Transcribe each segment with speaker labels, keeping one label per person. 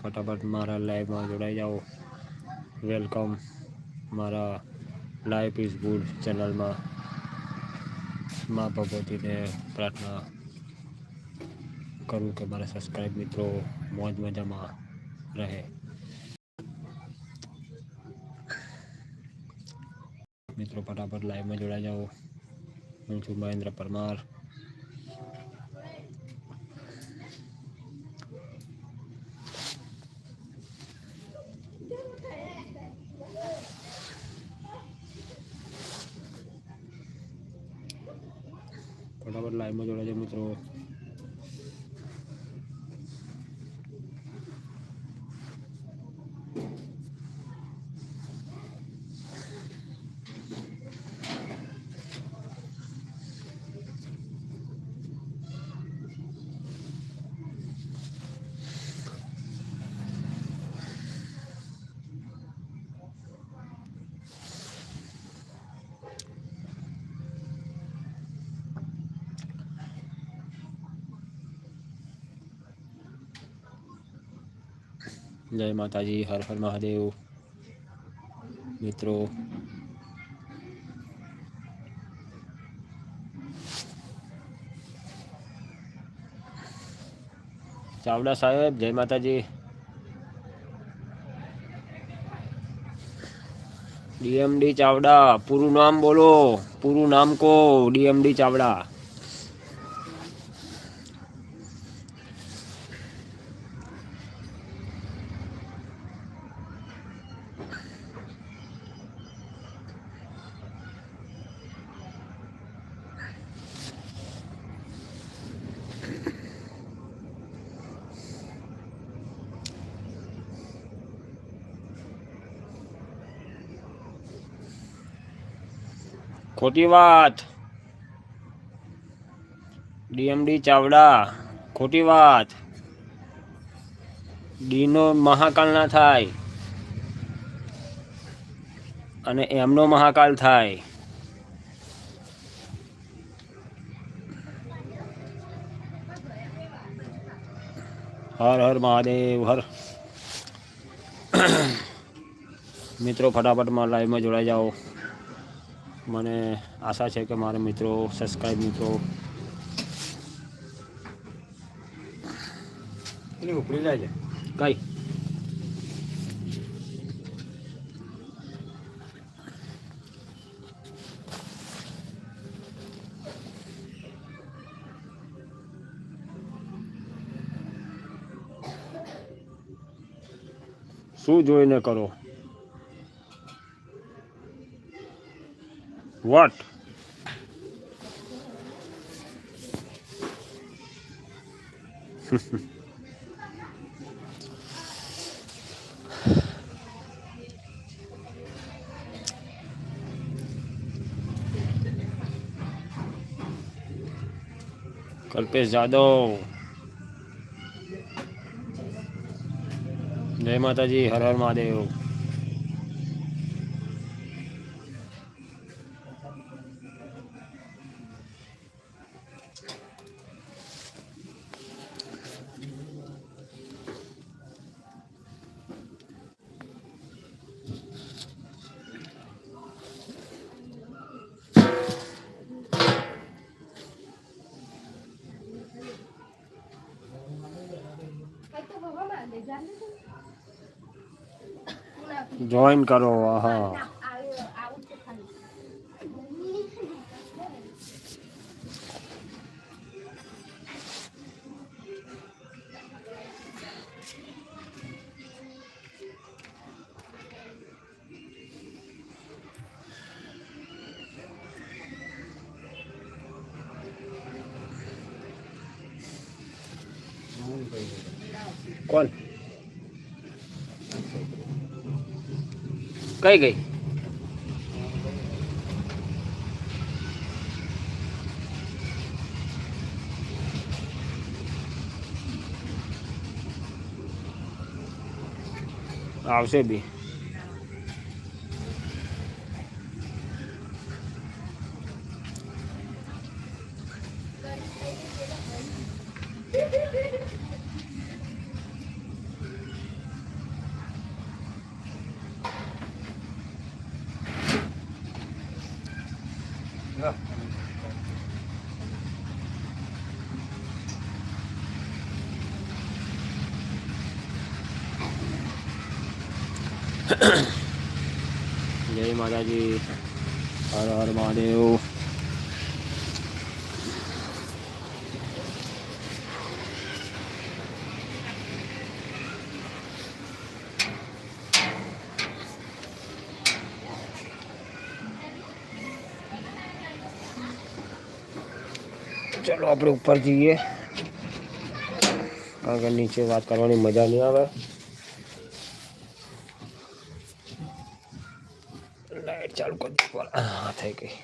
Speaker 1: ફટાફટ મારા લાઈવમાં જોડાઈ જાઓ. વેલકમ મારા લાઈફ ઇઝ ગુડ ચેનલમાં મા. ભગવતીને પ્રાર્થના કરું કે મારા સબસ્ક્રાઈબ મિત્રો મોજ મજામાં રહે. મિત્રો, ફટાફટ લાઈવમાં જોડાઈ જાઓ. હું છું મહેન્દ્ર પરમાર ફટાફટ લાઈવમાં જોડાઈ જાઓ મિત્રો જય માતાજી, હર હર મહાદેવ. મિત્રો, ચાવડા સાહેબ, જય માતાજી. ડીએમડી ચાવડા, પૂરું નામ બોલો, પૂરું નામ કો, ડીએમડી ચાવડા. ખોટી વાત. ડીએમડી ચાવડા, ખોટી વાત. ડીનો મહાકાલ ના થાય. અને એમનો મહાકાલ થાય. હર હર મહાદેવ, હર. મિત્રો ફટાફટમાં લાઈવમાં જોડાઈ જાઓ. મને આશા છે કે મારા મિત્રો સબસ્ક્રાઈબ મિત્રો
Speaker 2: એની ઉપડી જાય છે.
Speaker 1: કઈ? શું જોઈને કરો? વોટ કલ્પેશ જાદવ જય માતાજી હર હર મહાદેવ જોઈન કરો હા કોણ કઈ ગઈ? આવશે બી. જય માતાજી હર હર મહાદેવ ચલો આપણે ઉપર જઈએ કારણ કે નીચે વાત કરવાની મજા નહીં આવે લાઈટ થઈ ગઈ.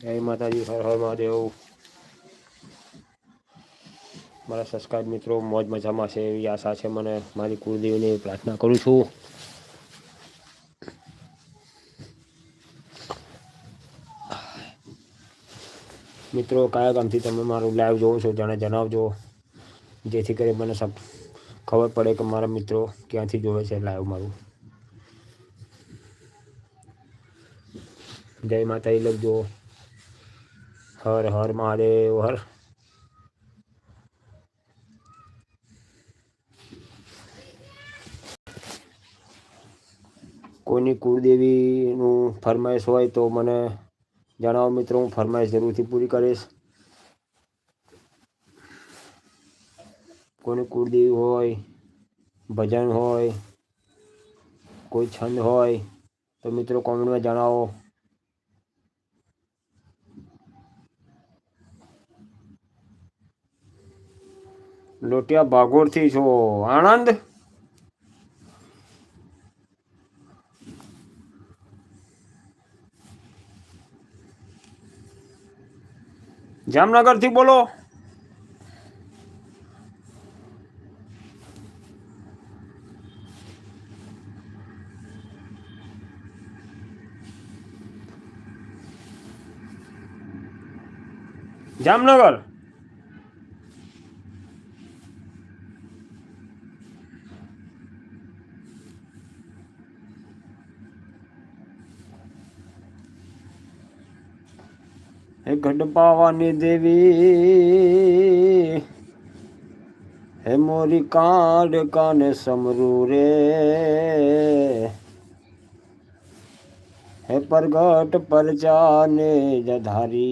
Speaker 1: જય માતાજી, હર હર મહાદેવ. મારા સંસ્કાર મિત્રો, મોજ મજામાં છે, એવી આશા છે મને. મારી કુળદેવીની પ્રાર્થના કરું છું. મિત્રો, કયા ગામથી તમે મારું લાઈવ જોવો છો, જાણે જણાવજો. જેથી કરી મને ખબર પડે કે મારા મિત્રો ક્યાંથી જોવે છે લાઈવ મારું. જય માતાજી લખજો હર હર મહાદેવ, હર. કોઈની કુળદેવીનું ફરમાઈશ હોય તો મને જણાવો મિત્રો, હું ફરમાઈશ જરૂરથી પૂરી કરીશ. કોઈની કુળદેવી હોય, ભજન હોય, કોઈ છંદ હોય, તો મિત્રો કોમેન્ટમાં જણાવો. લોટિયા ભાગોળથી છો. આણંદ? જામનગરથી બોલો. જામનગર. હે ગઢપાવાની દેવી. હે મોરી કાંડ કાને સમરૂ રે હે પરગટ પરચાને જધારી.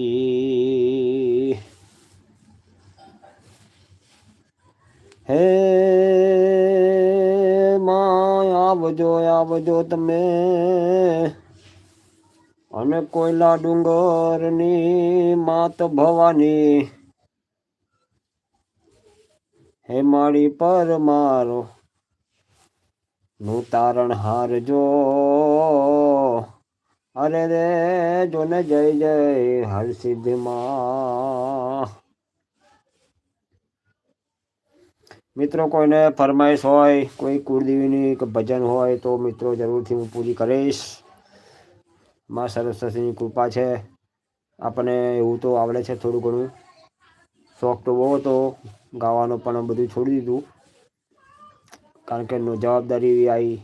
Speaker 1: હે માં આવજો આવજો તમે. અને કોયલા ડુંગરની માત ભવાની. હે માળી પર મારો નું તારણ હારજો. અરે રે જો ને જય જય હર મિત્રો, કોઈને ફરમાઈશ હોય, કોઈ કુળદેવીની ભજન હોય, તો મિત્રો જરૂરથી હું પૂરી કરીશ. માં સરસ્વતીની કૃપા છે. આપણને એવું તો આવડે છે થોડું ઘણું. શોખ તો બહુ હતો ગાવાનો, પણ બધું છોડી દીધું. કારણ કે જવાબદારી એવી આવી.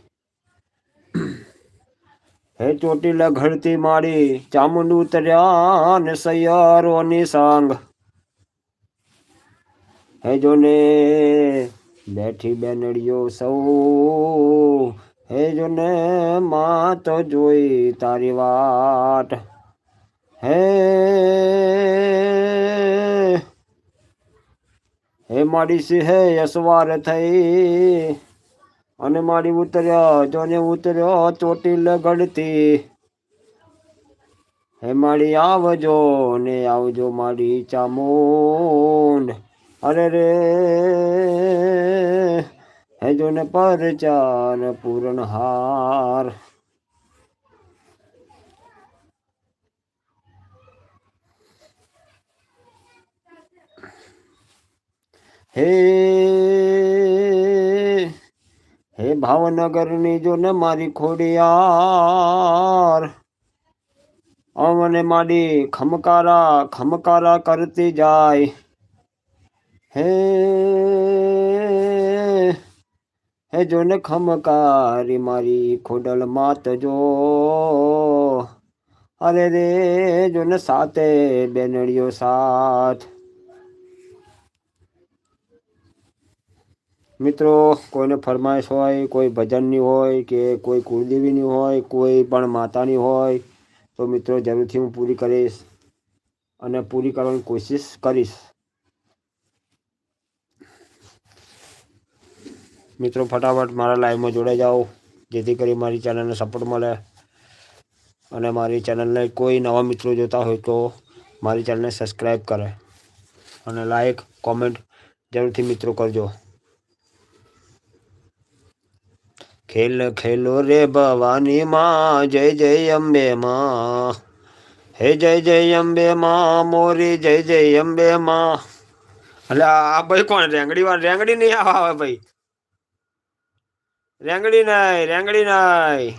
Speaker 1: હે ચોટીલા ઘડતી મારી ચામુંડ ઉતર્યા ને સૈયારોની સાંગ. હે જોને બેઠી બેનડીઓ સૌ હે જોને તો જોઈ તારી વાટ. હે હે માડી સિંહે યશવાર થઈ. અને મારી ઉતર્યો, જોને ઉતર્યો ચોટીલ ગળતી હે મારી આવજો ને આવજો મારી ચામુંડ. અરે રે. હે જોને પરચાર પૂરણ હાર. હે હે ભાવનગરની જો ને મારી ખોડિયાર. અમને માડી ખમકારા ખમકારા કરતી જાય. હે હે જો ને ખમકારી મારી ખોડલ માત જો. અરે રે જો સાતે બેનડીઓ સાથ. મિત્રો, કોઈને ફરમાઈશ હોય, કોઈ ભજનની હોય કે કોઈ કુળદેવીની હોય, કોઈ પણ માતાની હોય, તો મિત્રો જરૂરથી હું પૂરી કરીશ અને પૂરી કરવાની કોશિશ કરીશ. મિત્રો, ફટાફટ મારા લાઈવમાં જોડાઈ જાઓ. જેથી કરી મારી ચેનલને સપોર્ટ મળે. અને મારી ચેનલને કોઈ નવા મિત્રો જોતા હોય તો મારી ચેનલને સબસ્ક્રાઈબ કરે. અને લાઈક કોમેન્ટ જરૂરથી મિત્રો કરજો. ખેલ, ખેલો રે ભવાની માં, જય જય અંબે માં. હે જય જય અંબે માં, મોરી, જય જય અંબે માં. એટલે આ ભાઈ કોણ, રેંગડી વાળ? રેંગડી નહીં આવે ભાઈ. રેંગડી નાય રેંગડી નાય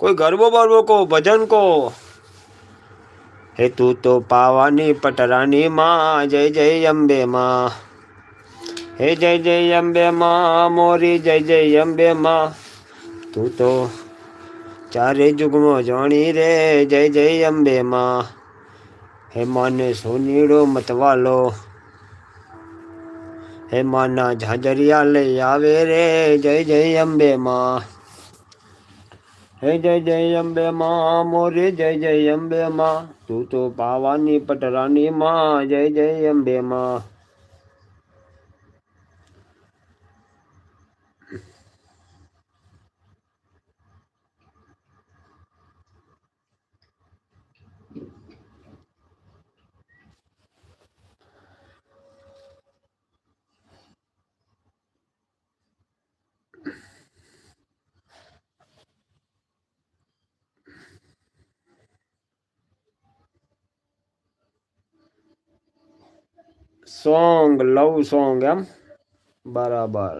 Speaker 1: કોઈ ગરબો બરબો કો ભજન કો હે તું તો પાવાની પટરાની માં, જય જય અંબે માં. હે જય જય અંબે માં, મોરી જય જય અંબે માં. તું તો ચારે જુગમાં જાણી રે, જય જય અંબે માં. હે માને સોનીડો મતવાલો. હે માના ઝાંઝરિયા લઈ આવે રે, જય જય અંબે માં. હે જય જય અંબે માં, મોરે જય જય અંબે માં. તું તો પાવાની પટરાની માં, જય જય અંબે માં. સોંગ લવ સોંગ એમ બરાબર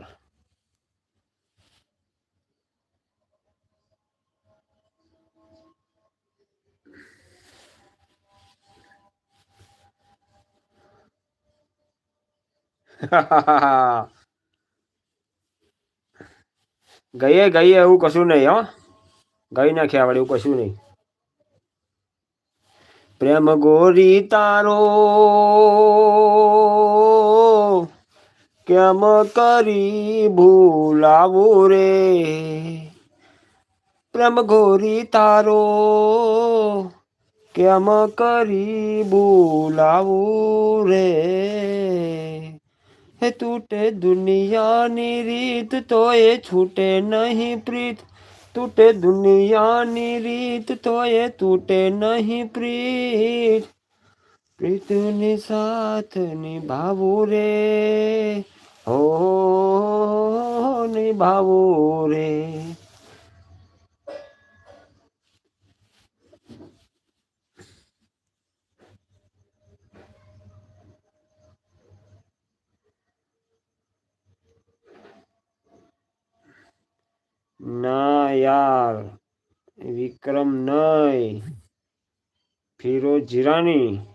Speaker 1: ગઈએ ગઈએ એવું કશું નહીં, હો. ગઈ નાખ્યા વળી એવું કશું નહીં. પ્રેમ ગોરી તારો. કેમ કરી ભૂલાવું રે? પ્રેમ ઘોરી તારો. કેમ કરી ભૂલાવું રે? હે તૂટે દુનિયાની રીત તો એ છૂટે નહીં પ્રીત. તૂટે દુનિયાની રીત તો એ તૂટે નહીં પ્રીત. પ્રીતની સાથ નિભાવું રે. હો નિભાવું રે. ના યાર વિક્રમ નય ફિરોજ જીરાની.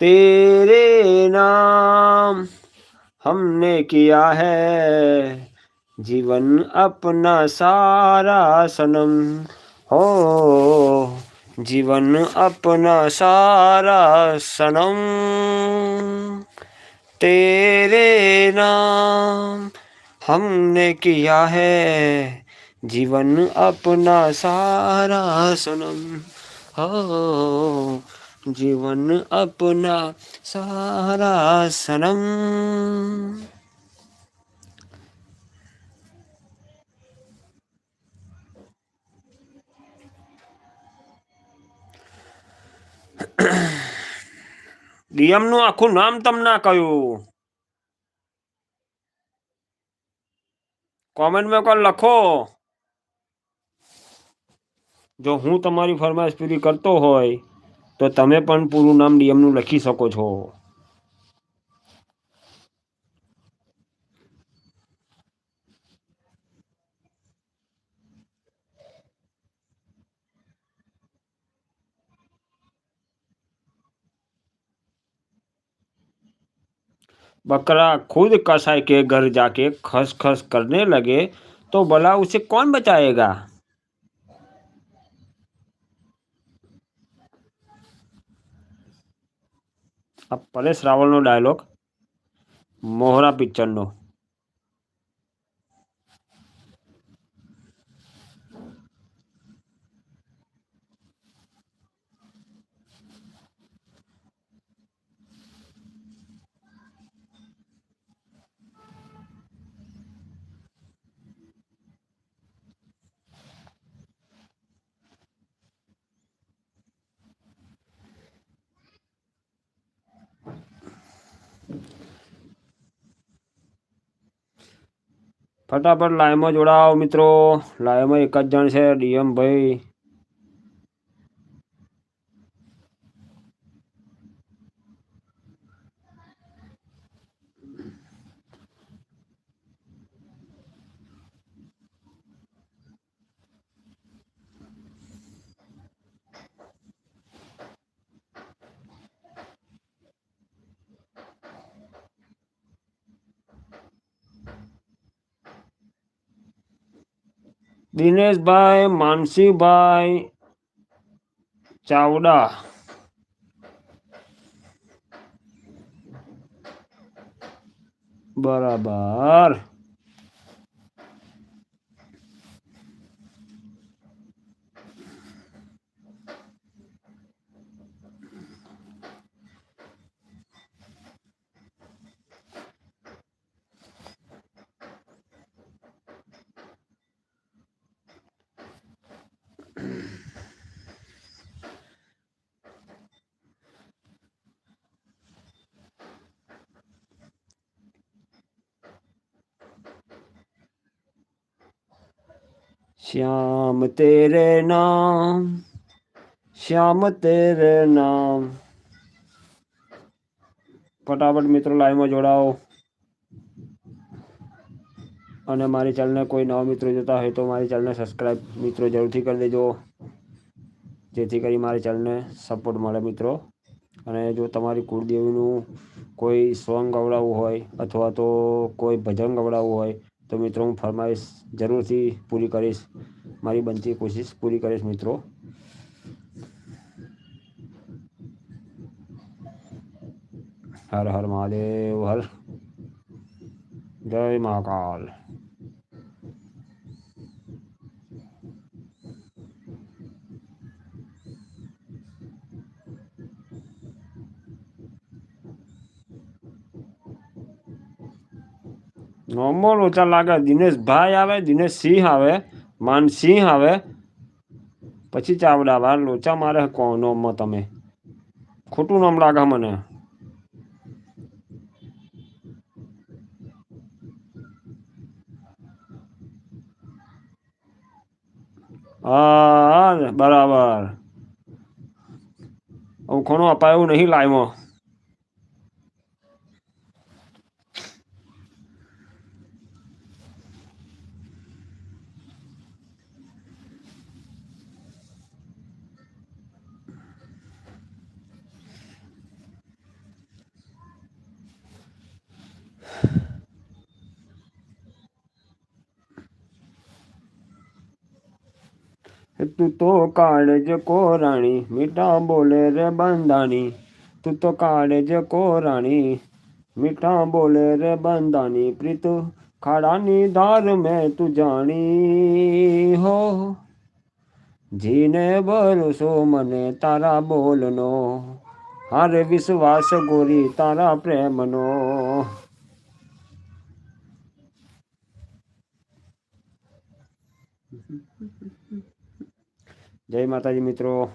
Speaker 1: तेरे नाम हमने किया है। जीवन अपना सारा सनम। हो, जीवन अपना सारा सनम। तेरे नाम हमने किया है। जीवन अपना सारा सनम। हो જીવન અપના સારા સનમ ડીએમનું આખું નામ તમને કહ્યું. કોમેન્ટમાં કોઈ લખો. જો હું તમારી ફરમાઈશ પૂરી કરતો હોય તો તમે પણ પૂરું નામ ડીએમનું લખી શકો છો बकरा खुद कसाई के घर जाके खस खस करने लगे तो भला उसे कौन बचाएगा આ પરેશ રાવલનો ડાયલોગ મોહરા પિક્ચરનો ફટાફટ લાઈવમાં જોડાઓ મિત્રો. લાઈવમાં એક જ જણ છે ડીએમ ભાઈ. દિનેશભાઈ માનસીભાઈ ચાવડા. બરાબર. श्याम तेरे नाम શ્યામ તેરે નામ ફટાફટ મિત્રો લાઈવમાં જોડાઓ અને મારી ચેનલને કોઈ નવા મિત્રો જોતા હોય તો મારી ચેનલને સબસ્ક્રાઈબ મિત્રો જરૂરથી કરી દેજો જેથી કરી મારી ચેનલને સપોર્ટ મળે મિત્રો અને જો તમારી કુળદેવીનું કોઈ સોંગ ગવડાવવું હોય અથવા તો કોઈ ભજન ગવડાવવું હોય તો મિત્રો, હું ફરમાઈશ જરૂરથી પૂરી કરીશ. મારી બનતી કોશિશ પૂરી કરીશ, મિત્રો. હર હર મહાદેવ, હર. જય મહાકાલ. નોર્મલ ઓછા લાગે. દિનેશભાઈ આવે, દિનેશ સિંહ આવે માનસિંહ આવે. પછી ચાવડા વાર લોચા મારે નોમમાં તમે. ખોટું નામ લાગે મને. હા બરાબર. હું ઘણું અપાયું નહીં લાઈમાં તું તો કાળજ કોરાણી મીઠા બોલે રે બંધાણી તું તો કાળજ કોરાણી મીઠા બોલે રે બંધાણી પ્રીત ખાડાની ધાર મેં તું જાણી હો જીને ભરોસો મને તારા બોલનો હારે વિશ્વાસ ગોરી તારા પ્રેમનો જય માતાજી મિત્રો.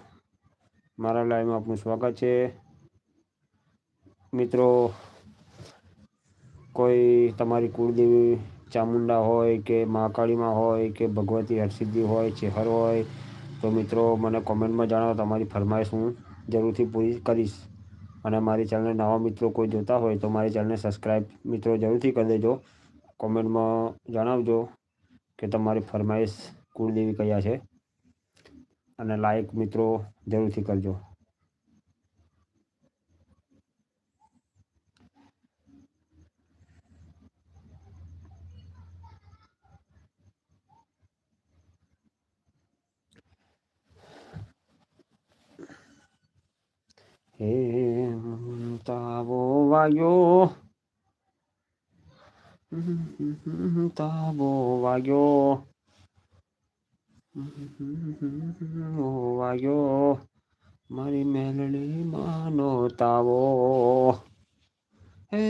Speaker 1: મારા લાઈવમાં આપનું સ્વાગત છે. મિત્રો, કોઈ તમારી કુળદેવી ચામુંડા હોય કે મહાકાળીમાં હોય કે ભગવતી હરસિદ્ધિ હોય, ચેહર હોય, તો મિત્રો મને કોમેન્ટમાં જણાવો તમારી ફરમાઈશ હું જરૂરથી પૂરી કરીશ. અને મારી ચેનલને નવા મિત્રો કોઈ જોતા હોય તો મારી ચેનલને સબસ્ક્રાઈબ મિત્રો જરૂરથી કરી દેજો. કોમેન્ટમાં જણાવજો કે તમારી ફરમાઈશ કુળદેવી કયા છે. અને લાઈક મિત્રો જરૂરથી કરજો. હે વાગ્યો. તાબો વાગ્યો. વાગ્યો મારી મેલડી માનો તાવો હે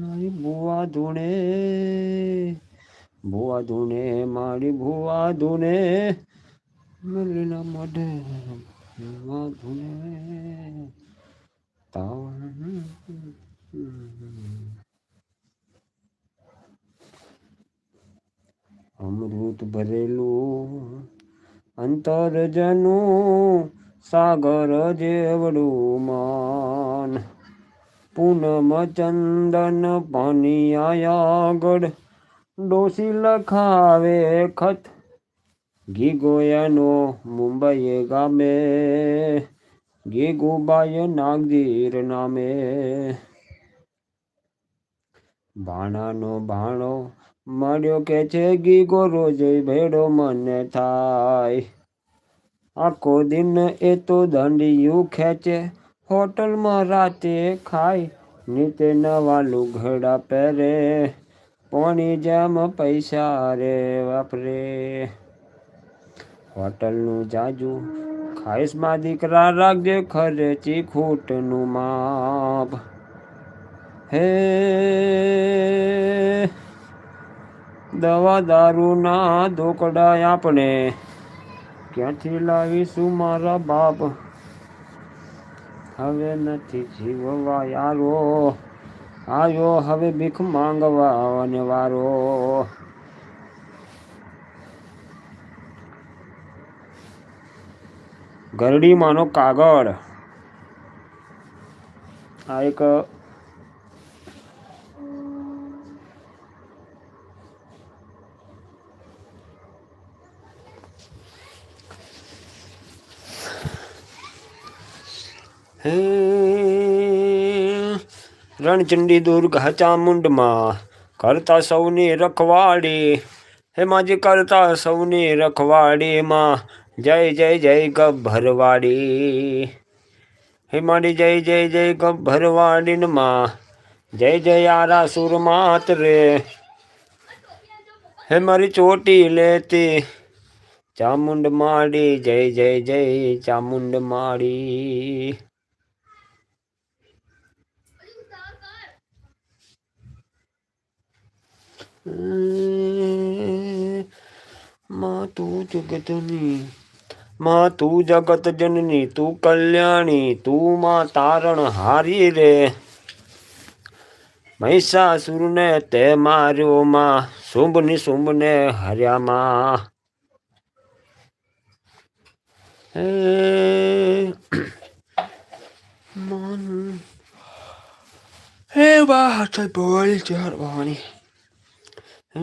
Speaker 1: મારી બુવા ધૂણે ભુવા ધૂણે મારી ભુવા ધૂણે મેલડીના મોઢે ભુવા ધૂણે તાવ અમૃત ભરેલું અંતર સાગર જેવડું માન. પૂનમ ચંદન પાનિયા આગળ ડોસી લખાવે ખત. ગીગોયાનો મુંબઈ ગામે. ગીગુબાઈ નાગજીર નામે. ભાણાનો ભાણો મળ્યો કે છે ગીગો રોજ ભેડો મને થાય. આખો દિન એ તો દંડિયું ખેંચે, હોટલમાં રાતે ખાય નીતે નવા લુઘડા પહેરે, પોણી જેમ પૈસા રે વાપરે. હોટલનું જાજુ ખાઈશમાં દીકરા રાખજે, ખરેચી ખૂટનું માપ. હે દવા દારૂના દોકડા આપણે ક્યાંથી લાવીશું મારા બાપ? હવે નથી જીવવા યારો. આવ્યો હવે ભીખ માંગવા અને વારો. ગરડીમાંનો કાગળ. આ એક હે. રણચંડી દુર્ગા ચામુંડમાં કરતા સૌની રખવાડી. હે માજી કરતા સૌની રખવાડીમાં જય જય જય ગભરવાડી હે મારી જય જય જય ગભરવાડીનમાં જય જય આરા સુરમાત રે. હે મારી ચોટી લેતી. ચામુંડ માડી, જય જય જય ચામુંડ માડી. માં તું જગતની, માં તું જગત જનની તું કલ્યાણી, તું માં તારણ હારી રે. મહિષાસુરને તે માર્યો માં શુંભની શુંભ ને હર્યા માં. હે વાત બોલ ચાર ભવાની હે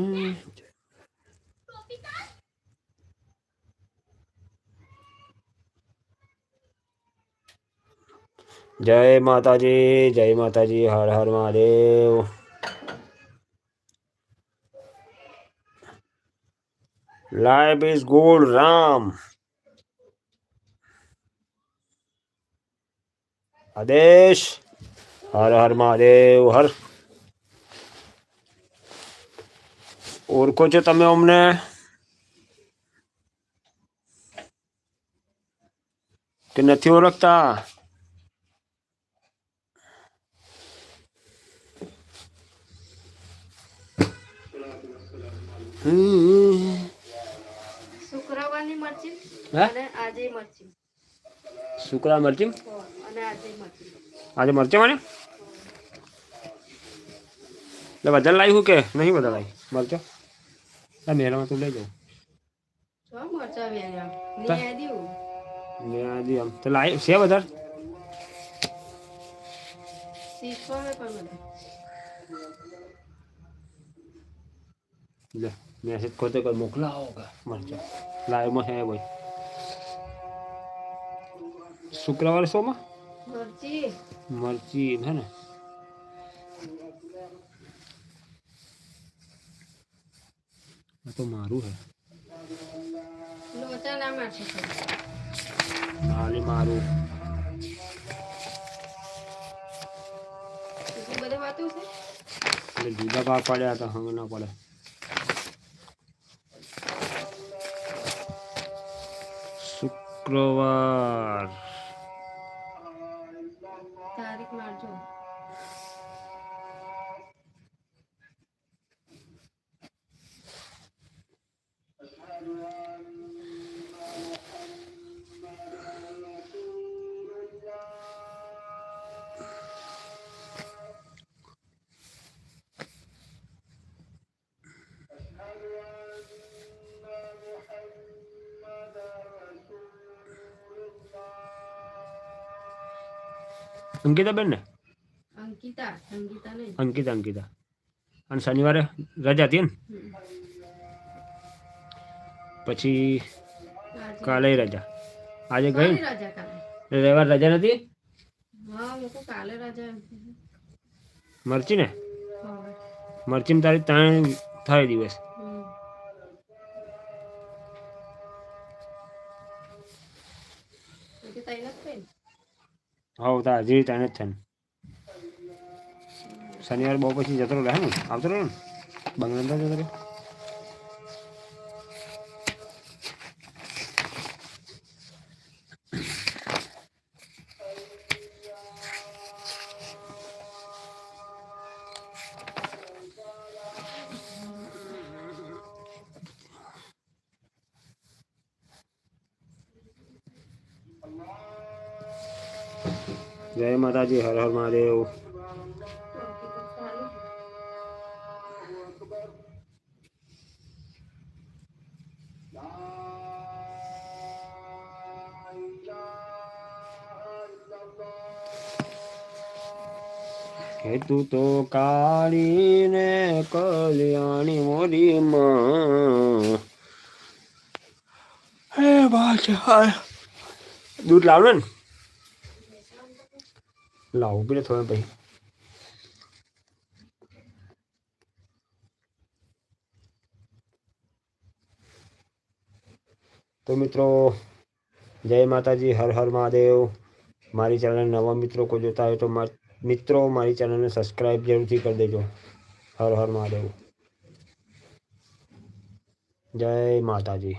Speaker 1: જય માતાજી જય માતાજી હર હર Mahadev life is gold Ram આદેશ હર હર મહાદેવ હર ઓળખો છો તમે અમને કે નથી ઓળખતા હમ.
Speaker 2: શુક્રવારની મરચી
Speaker 1: હે?
Speaker 2: અને આજે મરચી
Speaker 1: શુક્લા મરચી
Speaker 2: હો, અને આજે મરચી
Speaker 1: આજે મરચે મને એટલે બધા લાવ્યું કે નહીં બધા લાવી મરચો આ મેરામાં તું લઈ જાઉં
Speaker 2: મરચા વેર્યા
Speaker 1: આજે આમ તો લાવી છે વધારે લે મેસેજ ખોતે કોઈ મોકલાવો કે મરચો લાઈવમાં છે ભાઈ શુક્રવારે શોમાં
Speaker 2: મરચી
Speaker 1: મરચી હે ને આ તો મારું હે
Speaker 2: લોચા મરચા ના મારશે
Speaker 1: નાલી મારું
Speaker 2: એટલું બધે વાતું છે
Speaker 1: એટલે જુદા ભાગ પડ્યા તો હંગ ના પડે શુક્રવાર અંકિતા બેન ને
Speaker 2: અંકિતા
Speaker 1: અંકિતા અંકિતા. અને શનિવારે રજા હતી ને પછી કાલે રજા. આજે ગઈ રવિવાર રજા નથી. મરચી ને
Speaker 2: હા.
Speaker 1: મરચીમાં તારી ત્રણ થાય દિવસ
Speaker 2: હમ. એટલે તૈયાર જ થઈ ને?
Speaker 1: હવ, તા, હજી ત્રણ જ થાય શનિવાર બહુ પછી જતો રહે ને? આવતો રહે ને? બંગલા જતો રહે જય માતાજી હર હર મહાદેવ
Speaker 2: ટોપી તો ચાલુ.
Speaker 1: હે તું તો કાળીને કલ્યાણી મોરી માં હે બાદશાહ દૂધ લાવ ને લાવું પેલે થોડું પછી તો મિત્રો જય માતાજી હર હર મહાદેવ મારી ચેનલ નવા મિત્રો કોઈ જોતા હોય તો મા- મિત્રો મારી ચેનલને સબસ્ક્રાઈબ જરૂરથી કરી દેજો હર હર મહાદેવ જય માતાજી